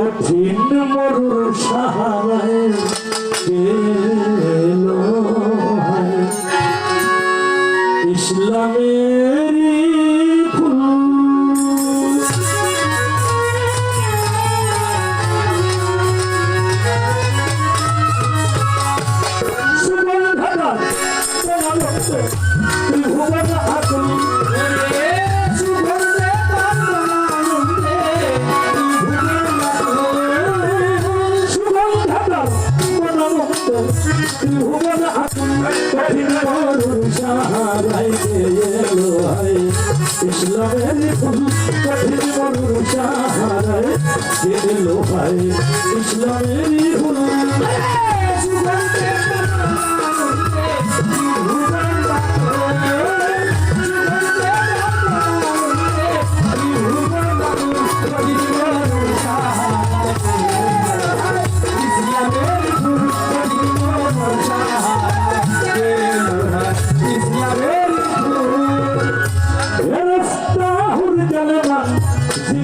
কঠিন মরুর সাহারায় হারাইতে এলো হাই ইসলামের কঠিন মানুষ হারাই এলো হাই ইসলামের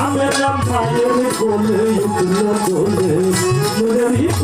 আমার নাম পায়ের কোলে উঠল কোলে মনের হিপ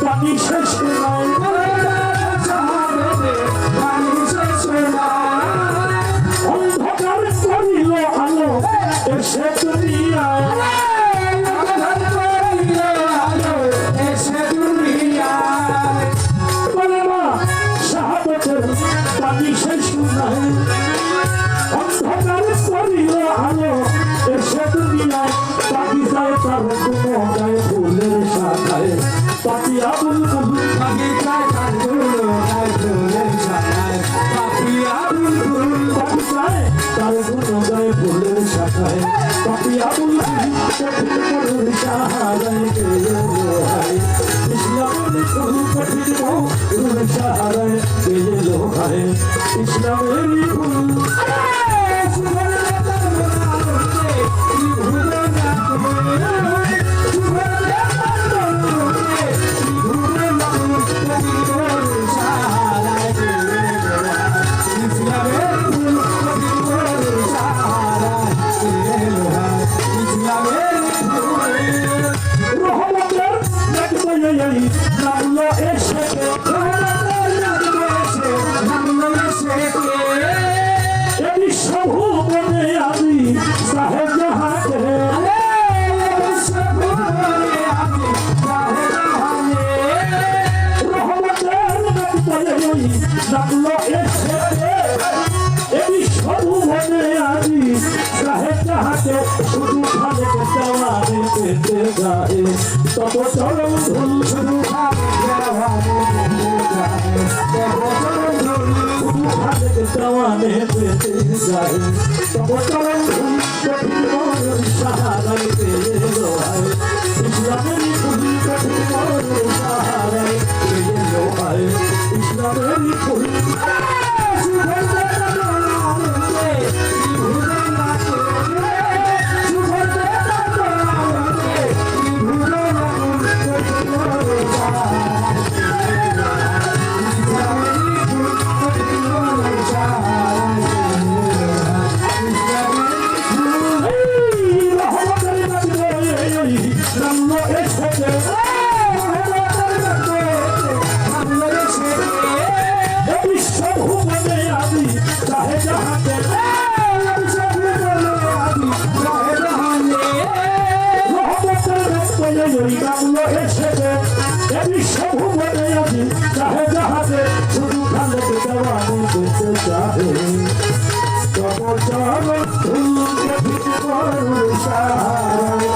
পানি শেষ নয় তাকিয়া যেতে যায়। তত চরম ধুল শুধু ভাগ তত চরম ধুল শুধু ভাগ দেওয়ানে যেতে যায়। তত চরম Double, double, who can be the one who's